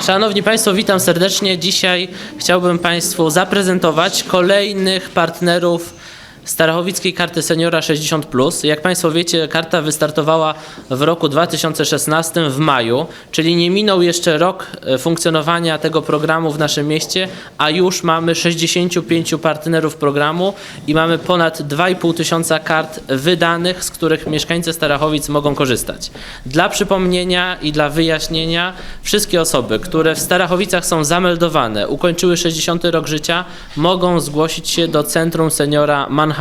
Szanowni Państwo, witam serdecznie. Dzisiaj chciałbym Państwu zaprezentować kolejnych partnerów Starachowickiej Karty Seniora 60+. Jak Państwo wiecie, karta wystartowała w roku 2016 w maju, czyli nie minął jeszcze rok e, funkcjonowania tego programu w naszym mieście, a już mamy 65 partnerów programu i mamy ponad 2,5 tysiąca kart wydanych, z których mieszkańcy Starachowic mogą korzystać. Dla przypomnienia i dla wyjaśnienia, wszystkie osoby, które w Starachowicach są zameldowane, ukończyły 60 rok życia, mogą zgłosić się do Centrum Seniora Manhattan,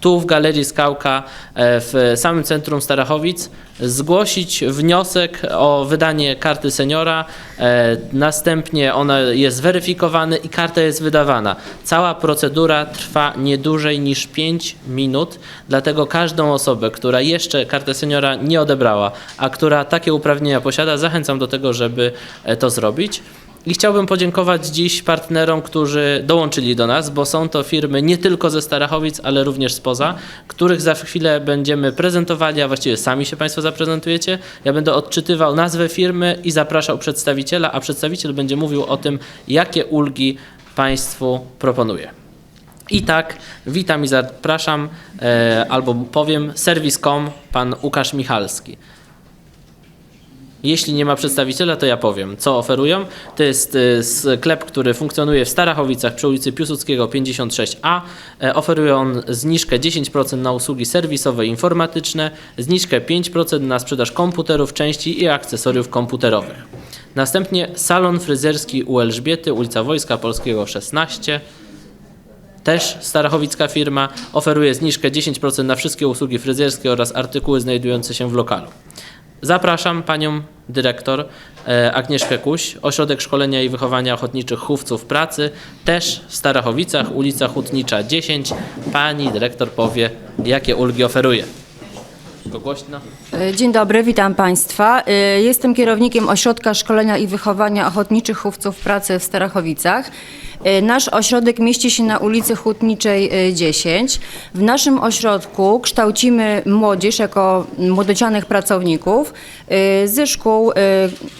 tu w Galerii Skałka e, w samym centrum Starachowic, zgłosić wniosek o wydanie karty seniora. E, Następnie ona jest zweryfikowana i karta jest wydawana. Cała procedura trwa nie dłużej niż 5 minut, dlatego każdą osobę, która jeszcze kartę seniora nie odebrała, a która takie uprawnienia posiada, zachęcam do tego, żeby e, to zrobić. I chciałbym podziękować dziś partnerom, którzy dołączyli do nas, bo są to firmy nie tylko ze Starachowic, ale również spoza, których za chwilę będziemy prezentowali, a właściwie sami się Państwo zaprezentujecie. Ja będę odczytywał nazwę firmy i zapraszał przedstawiciela, a przedstawiciel będzie mówił o tym, jakie ulgi Państwu proponuje. I tak, witam i zapraszam, e, albo powiem, serwis.com, pan Łukasz Michalski. Jeśli nie ma przedstawiciela, to ja powiem, co oferują. To jest y, sklep, który funkcjonuje w Starachowicach przy ulicy Piłsudskiego 56A. E, Oferuje on zniżkę 10% na usługi serwisowe i informatyczne, zniżkę 5% na sprzedaż komputerów, części i akcesoriów komputerowych. Następnie salon fryzjerski u Elżbiety, ulica Wojska Polskiego 16. Też starachowicka firma oferuje zniżkę 10% na wszystkie usługi fryzjerskie oraz artykuły znajdujące się w lokalu. Zapraszam panią dyrektor e, Agnieszkę Kuś, Ośrodek Szkolenia i Wychowania Ochotniczych Chówców Pracy, też w Starachowicach, ulica Hutnicza 10. Pani dyrektor powie, jakie ulgi oferuje. E, Dzień dobry, witam Państwa. E, Jestem kierownikiem Ośrodka Szkolenia i Wychowania Ochotniczych Chówców Pracy w Starachowicach. E, Nasz ośrodek mieści się na ulicy Hutniczej e, 10. W naszym ośrodku kształcimy młodzież jako młodocianych pracowników e, ze szkół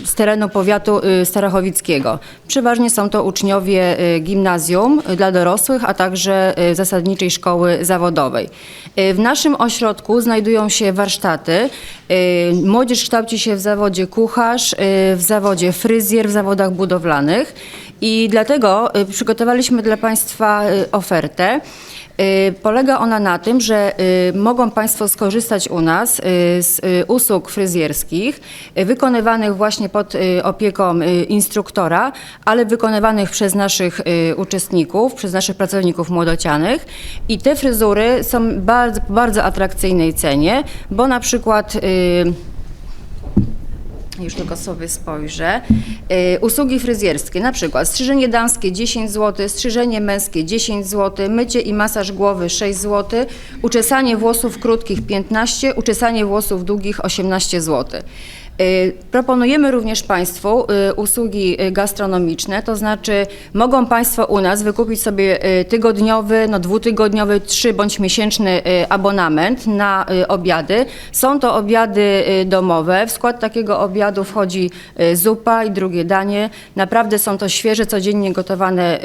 z terenu powiatu starachowickiego. Przeważnie są to uczniowie gimnazjum dla dorosłych, a także zasadniczej szkoły zawodowej. W naszym ośrodku znajdują się warsztaty. Młodzież kształci się w zawodzie kucharz, w zawodzie fryzjer, w zawodach budowlanych i dlatego przygotowaliśmy dla Państwa e, ofertę. Y, Polega ona na tym, że y, mogą Państwo skorzystać u nas y, z y, usług fryzjerskich y, wykonywanych właśnie pod y, opieką y, instruktora, ale wykonywanych przez naszych y, uczestników, przez naszych pracowników młodocianych. I te fryzury są bardzo, bardzo atrakcyjnej cenie, bo na przykład y, już tylko sobie spojrzę. Y, usługi fryzjerskie, na przykład strzyżenie damskie 10 zł, strzyżenie męskie 10 zł, mycie i masaż głowy 6 zł, uczesanie włosów krótkich 15, uczesanie włosów długich 18 zł. Y, Proponujemy również Państwu y, usługi y, gastronomiczne, to znaczy mogą Państwo u nas wykupić sobie tygodniowy, no dwutygodniowy, trzy bądź miesięczny abonament na obiady. Są to obiady domowe. W skład takiego obiadu wchodzi zupa i drugie danie. Naprawdę są to świeże, codziennie gotowane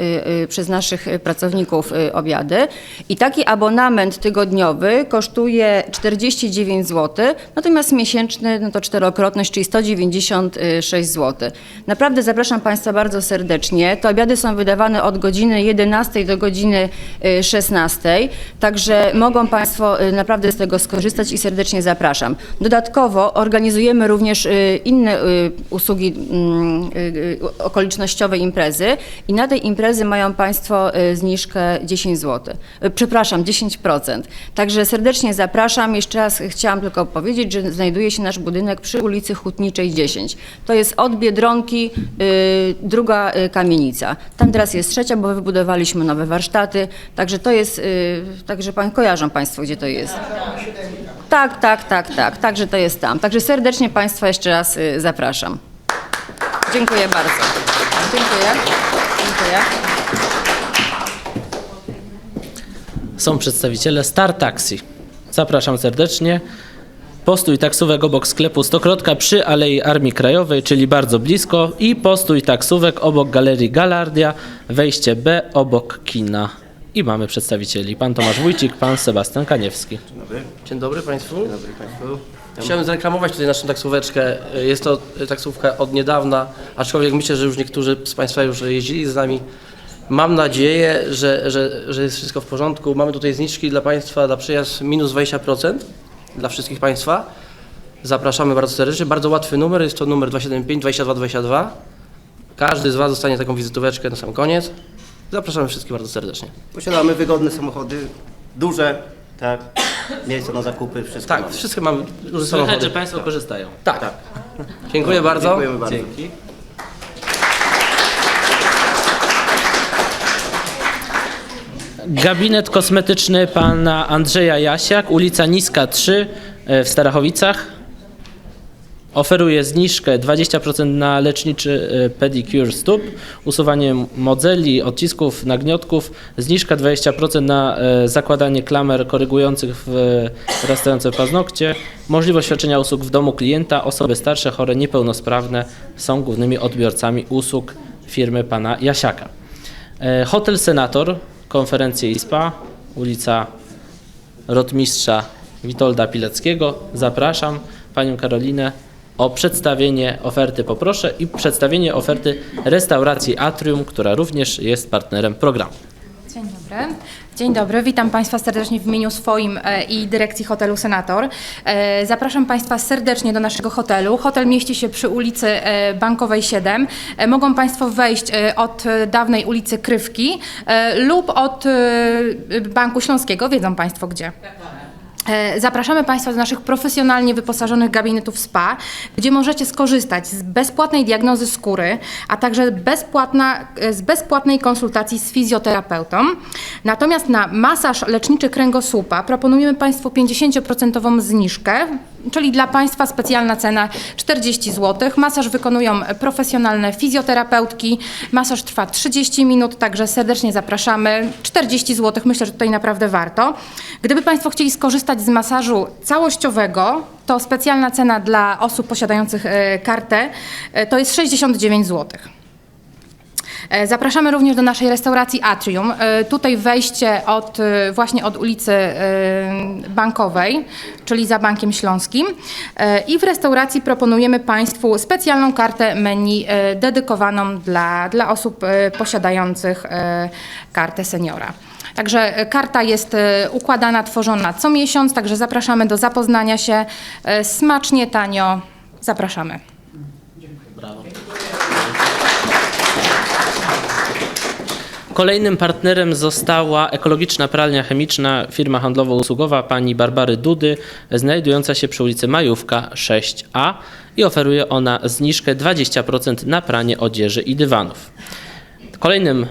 przez naszych pracowników obiady. I taki abonament tygodniowy kosztuje 49 zł, natomiast miesięczny no to czterokrotność, czyli 196 zł. Naprawdę zapraszam Państwa bardzo serdecznie. Te obiady są wydawane od godziny 11 do godziny y, 16, także mogą Państwo y, naprawdę z tego skorzystać i serdecznie zapraszam. Dodatkowo organizujemy również y, inne y, usługi mm, y, y, okolicznościowe imprezy i na tej imprezy mają Państwo y, zniżkę 10 zł. Y, Przepraszam, 10%. Także serdecznie zapraszam. Jeszcze raz chciałam tylko powiedzieć, że znajduje się nasz budynek przy ulicy Hutniczej 10. To jest od Biedronki y, druga y, kamienica. Tam teraz jest trzecia, bo wybudowaliśmy nowe warsztaty. Także to jest, y, także pan, kojarzą Państwo, gdzie to jest. Tak, tak, tak, tak. Także to jest tam. Także serdecznie Państwa jeszcze raz zapraszam. Dziękuję bardzo. Dziękuję. Dziękuję. Są przedstawiciele Star Taxi. Zapraszam serdecznie. Postój taksówek obok sklepu Stokrotka przy Alei Armii Krajowej, czyli bardzo blisko i postój taksówek obok Galerii Galardia, wejście B obok kina. I mamy przedstawicieli, pan Tomasz Wójcik, pan Sebastian Kaniewski. Dzień dobry Państwu. Dzień dobry Państwu. Chciałem zareklamować tutaj naszą taksóweczkę. Jest to taksówka od niedawna, aczkolwiek myślę, że już niektórzy z Państwa już jeździli z nami. Mam nadzieję, że, że, że jest wszystko w porządku. Mamy tutaj zniżki dla Państwa na przyjazd minus 20% dla wszystkich Państwa. Zapraszamy bardzo serdecznie. Bardzo łatwy numer, jest to numer 275 2222. Każdy z Was dostanie taką wizytóweczkę na sam koniec. Zapraszamy wszystkich bardzo serdecznie. Posiadamy wygodne samochody, duże, tak, miejsce na zakupy, wszystko Tak, mamy. wszystkie mamy duże Słychać, samochody. że państwo korzystają. Tak. Dziękuję bardzo. Dziękujemy bardzo. Dzięki. Gabinet kosmetyczny pana Andrzeja Jasiak, ulica Niska 3 e, w Starachowicach. Oferuje zniżkę 20% na leczniczy e, pedicure stóp, usuwanie modzeli, odcisków, nagniotków, zniżka 20% na e, zakładanie klamer korygujących w rastające paznokcie, możliwość świadczenia usług w domu klienta, osoby starsze, chore, niepełnosprawne są głównymi odbiorcami usług firmy pana Jasiaka. Hotel Senator, konferencje i spa, ulica Rotmistrza Witolda Pileckiego. Zapraszam Panią Karolinę o przedstawienie oferty poproszę i przedstawienie oferty restauracji Atrium, która również jest partnerem programu. Dzień dobry. Dzień dobry, witam Państwa serdecznie w imieniu swoim e, i dyrekcji hotelu Senator. E, Zapraszam Państwa serdecznie do naszego hotelu. Hotel mieści się przy ulicy e, Bankowej 7. E, Mogą Państwo wejść od dawnej ulicy Krywki lub od Banku Śląskiego, wiedzą Państwo gdzie. E, Zapraszamy Państwa do naszych profesjonalnie wyposażonych gabinetów SPA, gdzie możecie skorzystać z bezpłatnej diagnozy skóry, a także bezpłatna, e, z bezpłatnej konsultacji z fizjoterapeutą. Natomiast na masaż leczniczy kręgosłupa proponujemy Państwu 50% zniżkę, czyli dla Państwa specjalna cena 40 zł. Masaż wykonują profesjonalne fizjoterapeutki. Masaż trwa 30 minut, także serdecznie zapraszamy. 40 zł, myślę, że tutaj naprawdę warto. Gdyby Państwo chcieli skorzystać z masażu całościowego, to specjalna cena dla osób posiadających e, kartę e, to jest 69 zł. E, Zapraszamy również do naszej restauracji Atrium. E, Tutaj wejście od, e, właśnie od ulicy Bankowej, czyli za Bankiem Śląskim. I w restauracji proponujemy Państwu specjalną kartę menu dedykowaną dla, dla osób posiadających kartę seniora. Także karta jest układana, tworzona co miesiąc, także zapraszamy do zapoznania się. Smacznie, tanio. Zapraszamy. Kolejnym partnerem została ekologiczna pralnia chemiczna firma handlowo-usługowa pani Barbary Dudy, znajdująca się przy ulicy Majówka 6A i oferuje ona zniżkę 20% na pranie odzieży i dywanów. Kolejnym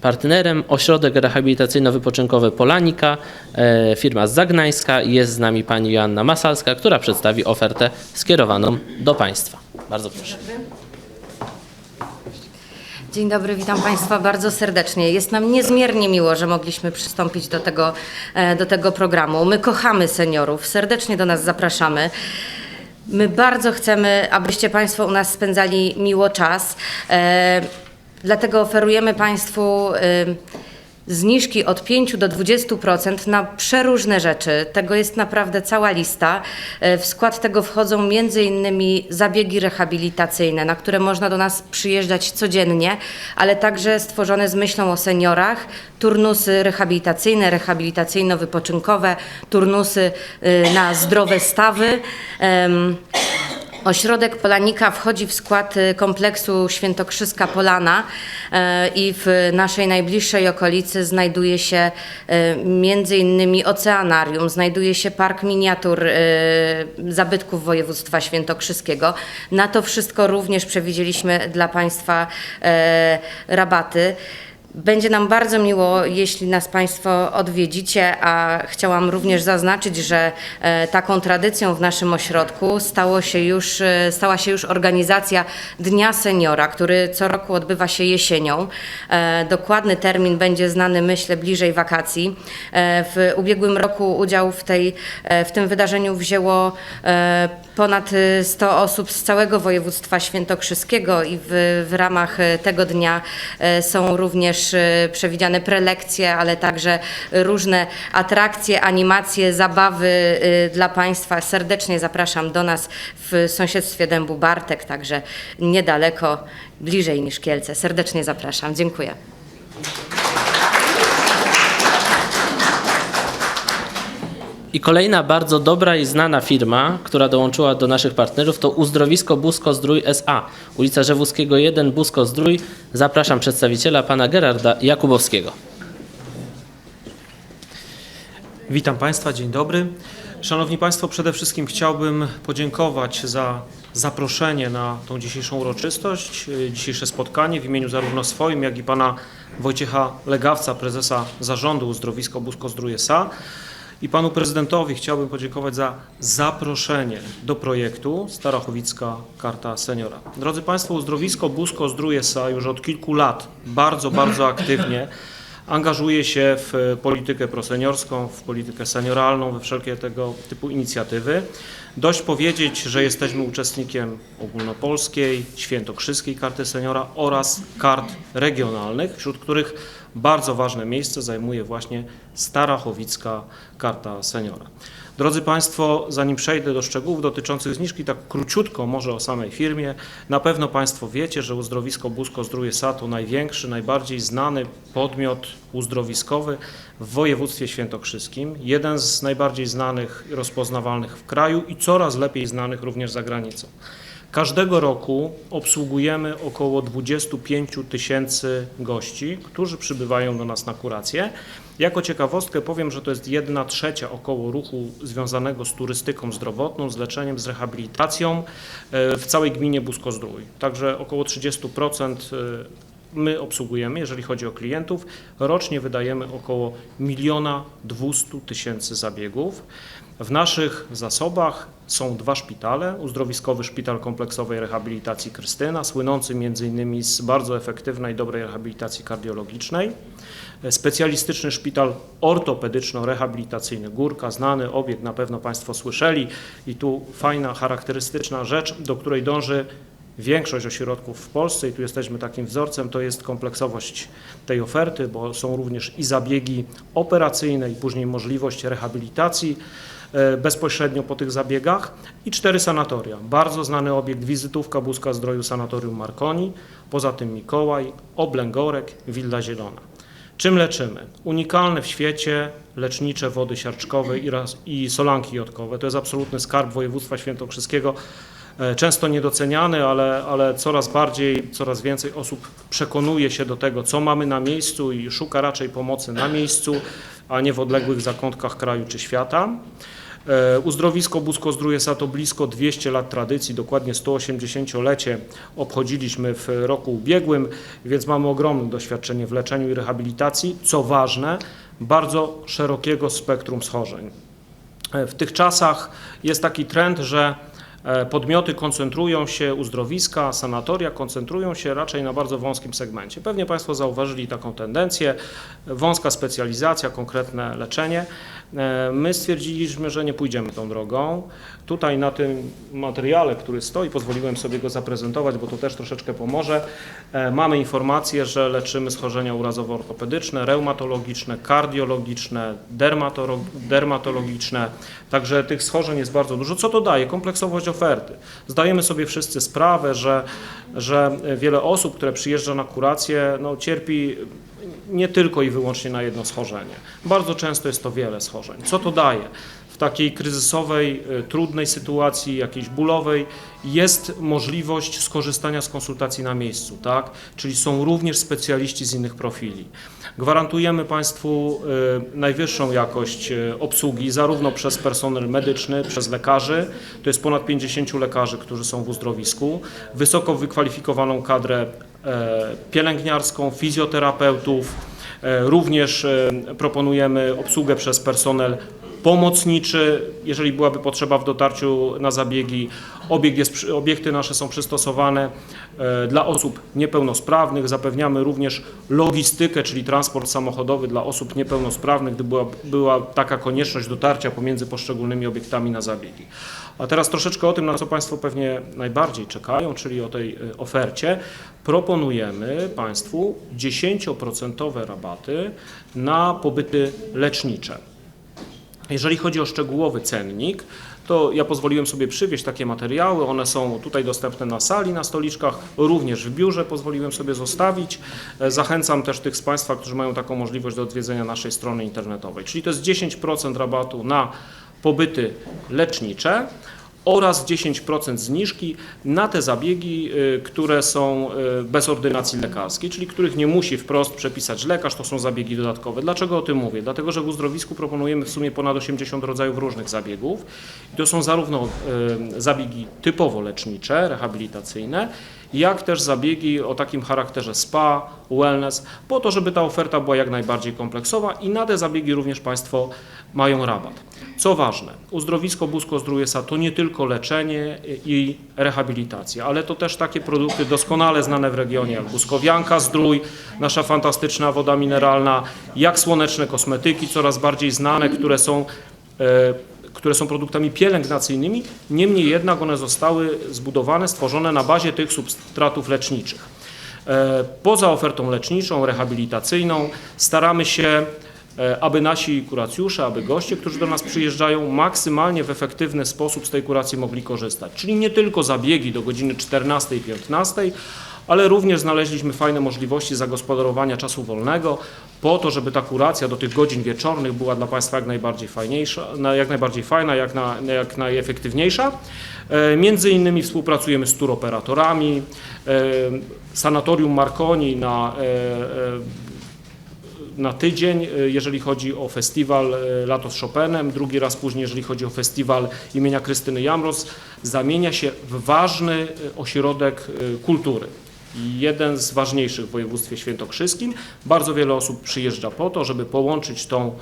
partnerem ośrodek rehabilitacyjno-wypoczynkowy Polanika, e, firma z Zagnańska. Jest z nami pani Joanna Masalska, która przedstawi ofertę skierowaną do Państwa. Bardzo proszę. Dzień dobry, witam Państwa bardzo serdecznie. Jest nam niezmiernie miło, że mogliśmy przystąpić do tego, e, do tego programu. My kochamy seniorów, serdecznie do nas zapraszamy. My bardzo chcemy, abyście Państwo u nas spędzali miło czas. E, Dlatego oferujemy Państwu e, zniżki od 5 do 20% na przeróżne rzeczy. Tego jest naprawdę cała lista. E, W skład tego wchodzą innymi zabiegi rehabilitacyjne, na które można do nas przyjeżdżać codziennie, ale także stworzone z myślą o seniorach, turnusy rehabilitacyjne, rehabilitacyjno-wypoczynkowe, turnusy y, na zdrowe stawy. Ośrodek Polanika wchodzi w skład y, kompleksu Świętokrzyska Polana e, i w naszej najbliższej okolicy znajduje się e, między innymi oceanarium, znajduje się park miniatur e, zabytków województwa świętokrzyskiego. Na to wszystko również przewidzieliśmy dla Państwa rabaty. Będzie nam bardzo miło, jeśli nas Państwo odwiedzicie, a chciałam również zaznaczyć, że e, taką tradycją w naszym ośrodku stało się już, e, stała się już organizacja Dnia Seniora, który co roku odbywa się jesienią. E, Dokładny termin będzie znany, myślę, bliżej wakacji. W ubiegłym roku udział w, tej, w tym wydarzeniu wzięło ponad e, 100 osób z całego województwa świętokrzyskiego i w, w ramach tego dnia są również e, przewidziane prelekcje, ale także różne atrakcje, animacje, zabawy e, dla Państwa. Serdecznie zapraszam do nas w sąsiedztwie Dębu Bartek, także niedaleko, bliżej niż Kielce. Serdecznie zapraszam. Dziękuję. I kolejna bardzo dobra i znana firma, która dołączyła do naszych partnerów, to Uzdrowisko Busko Zdrój SA, ulica Rzewuskiego 1, Busko Zdrój. Zapraszam przedstawiciela pana Gerarda Jakubowskiego. Witam Państwa, dzień dobry. Szanowni Państwo, przede wszystkim chciałbym podziękować za zaproszenie na tą dzisiejszą uroczystość, y, dzisiejsze spotkanie w imieniu zarówno swoim, jak i pana Wojciecha Legawca, prezesa zarządu Uzdrowisko Busko Zdrój S.A. I panu prezydentowi chciałbym podziękować za zaproszenie do projektu Starachowicka Karta Seniora. Drodzy Państwo, Uzdrowisko Busko Zdrój S.A. już od kilku lat bardzo, bardzo aktywnie angażuje się w politykę proseniorską, w politykę senioralną, we wszelkie tego typu inicjatywy. Dość powiedzieć, że jesteśmy uczestnikiem ogólnopolskiej, świętokrzyskiej karty seniora oraz kart regionalnych, wśród których bardzo ważne miejsce zajmuje właśnie Starachowicka karta seniora. Drodzy Państwo, zanim przejdę do szczegółów dotyczących zniżki, tak króciutko może o samej firmie. Na pewno Państwo wiecie, że uzdrowisko Busko Zdrój S.A. to największy, najbardziej znany podmiot uzdrowiskowy w województwie świętokrzyskim. Jeden z najbardziej znanych rozpoznawalnych w kraju i coraz lepiej znanych również za granicą. Każdego roku obsługujemy około 25 tysięcy gości, którzy przybywają do nas na kurację. Jako ciekawostkę powiem, że to jest jedna trzecia około ruchu związanego z turystyką zdrowotną, z leczeniem, z rehabilitacją e, w całej gminie Busko-Zdrój. Także około 30% e, my obsługujemy, jeżeli chodzi o klientów. Rocznie wydajemy około miliona 200 tysięcy zabiegów. W naszych zasobach są dwa szpitale. Uzdrowiskowy Szpital Kompleksowej Rehabilitacji Krystyna, słynący m.in. z bardzo efektywnej, dobrej rehabilitacji kardiologicznej. Specjalistyczny Szpital Ortopedyczno-Rehabilitacyjny Górka, znany obiekt, na pewno Państwo słyszeli. I tu fajna, charakterystyczna rzecz, do której dąży Większość ośrodków w Polsce, i tu jesteśmy takim wzorcem, to jest kompleksowość tej oferty, bo są również i zabiegi operacyjne, i później możliwość rehabilitacji bezpośrednio po tych zabiegach i cztery sanatoria. Bardzo znany obiekt, wizytówka Buska Zdroju Sanatorium Marconi, poza tym Mikołaj, Oblęgorek, Willa Zielona. Czym leczymy? Unikalne w świecie lecznicze wody siarczkowe i, solanki jodkowe. To jest absolutny skarb województwa świętokrzyskiego e, często niedoceniany, ale, ale coraz bardziej, coraz więcej osób przekonuje się do tego, co mamy na miejscu i szuka raczej pomocy na miejscu, a nie w odległych zakątkach kraju czy świata. E, Uzdrowisko Busko Zdrój S.A. to blisko 200 lat tradycji, dokładnie 180-lecie obchodziliśmy w roku ubiegłym, więc mamy ogromne doświadczenie w leczeniu i rehabilitacji, co ważne, bardzo szerokiego spektrum schorzeń. E, W tych czasach jest taki trend, że e, podmioty koncentrują się, uzdrowiska, sanatoria koncentrują się raczej na bardzo wąskim segmencie. Pewnie Państwo zauważyli taką tendencję, wąska specjalizacja, konkretne leczenie. E, My stwierdziliśmy, że nie pójdziemy tą drogą. Tutaj na tym materiale, który stoi, pozwoliłem sobie go zaprezentować, bo to też troszeczkę pomoże. E, Mamy informację, że leczymy schorzenia urazowo-ortopedyczne, reumatologiczne, kardiologiczne, dermatolo- dermatologiczne. Także tych schorzeń jest bardzo dużo. Co to daje? Kompleksowość oferty. Zdajemy sobie wszyscy sprawę, że, że wiele osób, które przyjeżdża na kurację, no, cierpi nie tylko i wyłącznie na jedno schorzenie. Bardzo często jest to wiele schorzeń. Co to daje? Takiej kryzysowej, y, trudnej sytuacji, jakiejś bólowej, jest możliwość skorzystania z konsultacji na miejscu, tak? Czyli są również specjaliści z innych profili. Gwarantujemy Państwu y, najwyższą jakość y, obsługi, zarówno przez personel medyczny, przez lekarzy, to jest ponad 50 lekarzy, którzy są w uzdrowisku, wysoko wykwalifikowaną kadrę e, pielęgniarską, fizjoterapeutów. E, Również e, proponujemy obsługę przez personel pomocniczy, jeżeli byłaby potrzeba w dotarciu na zabiegi. Jest, obiekty nasze są przystosowane e, dla osób niepełnosprawnych. Zapewniamy również logistykę, czyli transport samochodowy dla osób niepełnosprawnych, gdy była, była taka konieczność dotarcia pomiędzy poszczególnymi obiektami na zabiegi. A teraz troszeczkę o tym, na co Państwo pewnie najbardziej czekają, czyli o tej e, ofercie. Proponujemy Państwu 10% rabaty na pobyty lecznicze. Jeżeli chodzi o szczegółowy cennik, to ja pozwoliłem sobie przywieźć takie materiały. One są tutaj dostępne na sali, na stoliczkach, również w biurze pozwoliłem sobie zostawić. E, Zachęcam też tych z Państwa, którzy mają taką możliwość do odwiedzenia naszej strony internetowej. Czyli to jest 10% rabatu na pobyty lecznicze oraz 10% zniżki na te zabiegi, y, które są y, bez ordynacji lekarskiej, czyli których nie musi wprost przepisać lekarz, to są zabiegi dodatkowe. Dlaczego o tym mówię? Dlatego, że w uzdrowisku proponujemy w sumie ponad 80 rodzajów różnych zabiegów. I to są zarówno y, zabiegi typowo lecznicze, rehabilitacyjne, jak też zabiegi o takim charakterze spa, wellness, po to, żeby ta oferta była jak najbardziej kompleksowa i na te zabiegi również Państwo mają rabat. Co ważne, uzdrowisko Busko Zdrójesa to nie tylko leczenie i rehabilitacja, ale to też takie produkty doskonale znane w regionie jak Buskowianka Zdrój, nasza fantastyczna woda mineralna, jak słoneczne kosmetyki, coraz bardziej znane, które są e, które są produktami pielęgnacyjnymi, niemniej jednak one zostały zbudowane, stworzone na bazie tych substratów leczniczych. E, Poza ofertą leczniczą, rehabilitacyjną staramy się, e, aby nasi kuracjusze, aby goście, którzy do nas przyjeżdżają, maksymalnie w efektywny sposób z tej kuracji mogli korzystać. Czyli nie tylko zabiegi do godziny 14 i 15, ale również znaleźliśmy fajne możliwości zagospodarowania czasu wolnego po to, żeby ta kuracja do tych godzin wieczornych była dla Państwa jak najbardziej fajniejsza, jak najbardziej fajna, jak, na, jak najefektywniejsza. E, Między innymi współpracujemy z turoperatorami, e, Sanatorium Marconi na e, na tydzień, jeżeli chodzi o festiwal Lato z Chopinem, drugi raz później, jeżeli chodzi o festiwal imienia Krystyny Jamros, zamienia się w ważny ośrodek kultury. Jeden z ważniejszych w województwie świętokrzyskim. Bardzo wiele osób przyjeżdża po to, żeby połączyć tą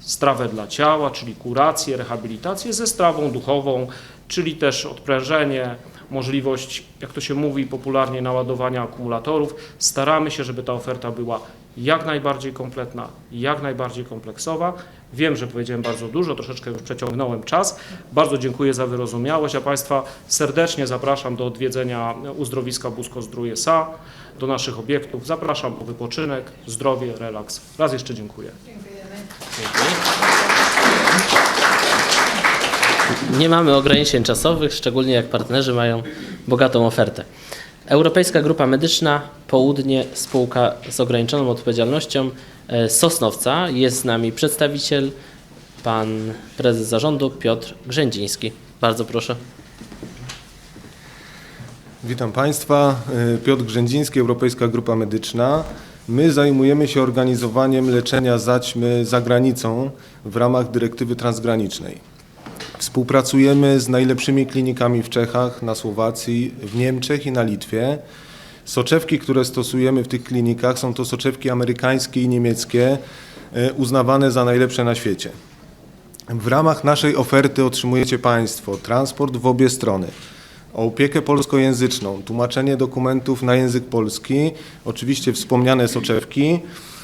strawę dla ciała, czyli kurację, rehabilitację ze strawą duchową, czyli też odprężenie, możliwość, jak to się mówi popularnie, naładowania akumulatorów. Staramy się, żeby ta oferta była jak najbardziej kompletna, jak najbardziej kompleksowa. Wiem, że powiedziałem bardzo dużo, troszeczkę już przeciągnąłem czas. Bardzo dziękuję za wyrozumiałość, a Państwa serdecznie zapraszam do odwiedzenia uzdrowiska Busko Zdrój S.A., do naszych obiektów. Zapraszam o wypoczynek, zdrowie, relaks. Raz jeszcze dziękuję. Nie mamy ograniczeń czasowych, szczególnie jak partnerzy mają bogatą ofertę. Europejska Grupa Medyczna, Południe, spółka z ograniczoną odpowiedzialnością e, Sosnowca. Jest z nami przedstawiciel, pan prezes zarządu Piotr Grzędziński. Bardzo proszę. Witam Państwa. Y, Piotr Grzędziński, Europejska Grupa Medyczna. My zajmujemy się organizowaniem leczenia zaćmy za granicą w ramach dyrektywy transgranicznej. Współpracujemy z najlepszymi klinikami w Czechach, na Słowacji, w Niemczech i na Litwie. Soczewki, które stosujemy w tych klinikach, są to soczewki amerykańskie i niemieckie, y, uznawane za najlepsze na świecie. W ramach naszej oferty otrzymujecie Państwo transport w obie strony, opiekę polskojęzyczną, tłumaczenie dokumentów na język polski, oczywiście wspomniane soczewki, e,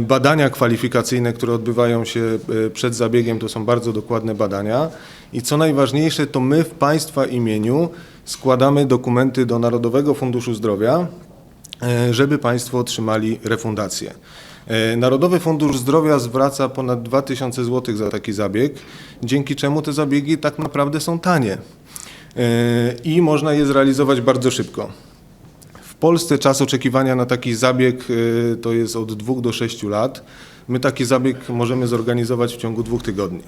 badania kwalifikacyjne, które odbywają się e, przed zabiegiem, to są bardzo dokładne badania i co najważniejsze, to my w Państwa imieniu składamy dokumenty do Narodowego Funduszu Zdrowia, e, żeby Państwo otrzymali refundację. E, Narodowy Fundusz Zdrowia zwraca ponad 2000 zł za taki zabieg, dzięki czemu te zabiegi tak naprawdę są tanie E, i można je zrealizować bardzo szybko. Polsce czas oczekiwania na taki zabieg e, to jest od 2 do 6 lat. My taki zabieg możemy zorganizować w ciągu dwóch tygodni.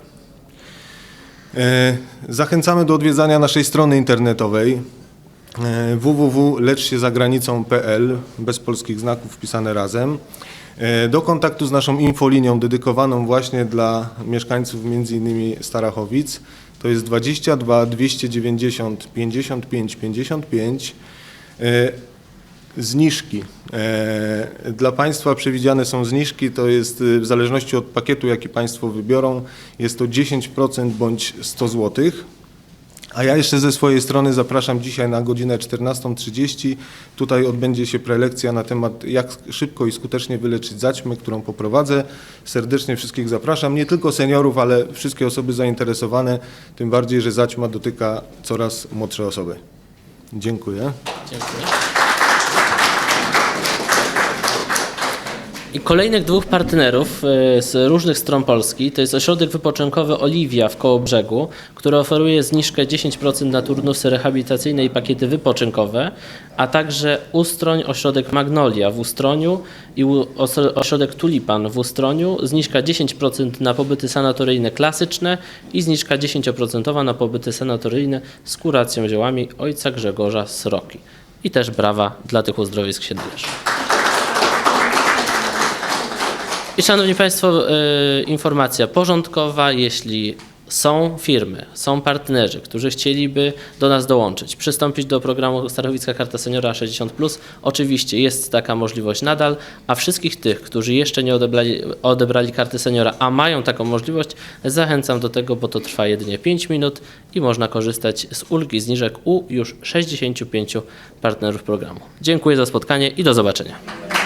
E, Zachęcamy do odwiedzania naszej strony internetowej e, www.leczsiezagranicą.pl bez polskich znaków wpisane razem. E, Do kontaktu z naszą infolinią dedykowaną właśnie dla mieszkańców m.in. Starachowic to jest 22 290 55 55. E, Zniżki. E, Dla Państwa przewidziane są zniżki, to jest y, w zależności od pakietu, jaki Państwo wybiorą, jest to 10% bądź 100 zł. A ja jeszcze ze swojej strony zapraszam dzisiaj na godzinę 14.30. Tutaj odbędzie się prelekcja na temat jak szybko i skutecznie wyleczyć zaćmę, którą poprowadzę. Serdecznie wszystkich zapraszam, nie tylko seniorów, ale wszystkie osoby zainteresowane, tym bardziej, że zaćma dotyka coraz młodsze osoby. Dziękuję. Dziękuję. I kolejnych dwóch partnerów e, z różnych stron Polski to jest ośrodek wypoczynkowy Oliwia w Kołobrzegu, który oferuje zniżkę 10% na turnusy rehabilitacyjne i pakiety wypoczynkowe, a także Ustroń, ośrodek Magnolia w Ustroniu i ośrodek Tulipan w Ustroniu, zniżka 10% na pobyty sanatoryjne klasyczne i zniżka 10% na pobyty sanatoryjne z kuracją ziołami ojca Grzegorza Sroki. I też brawa dla tych uzdrowisk Siedlesz. I szanowni Państwo, y, informacja porządkowa, jeśli są firmy, są partnerzy, którzy chcieliby do nas dołączyć, przystąpić do programu Starowicka Karta Seniora 60+, oczywiście jest taka możliwość nadal, a wszystkich tych, którzy jeszcze nie odebrali, odebrali karty seniora, a mają taką możliwość, zachęcam do tego, bo to trwa jedynie 5 minut i można korzystać z ulgi zniżek u już 65 partnerów programu. Dziękuję za spotkanie i do zobaczenia.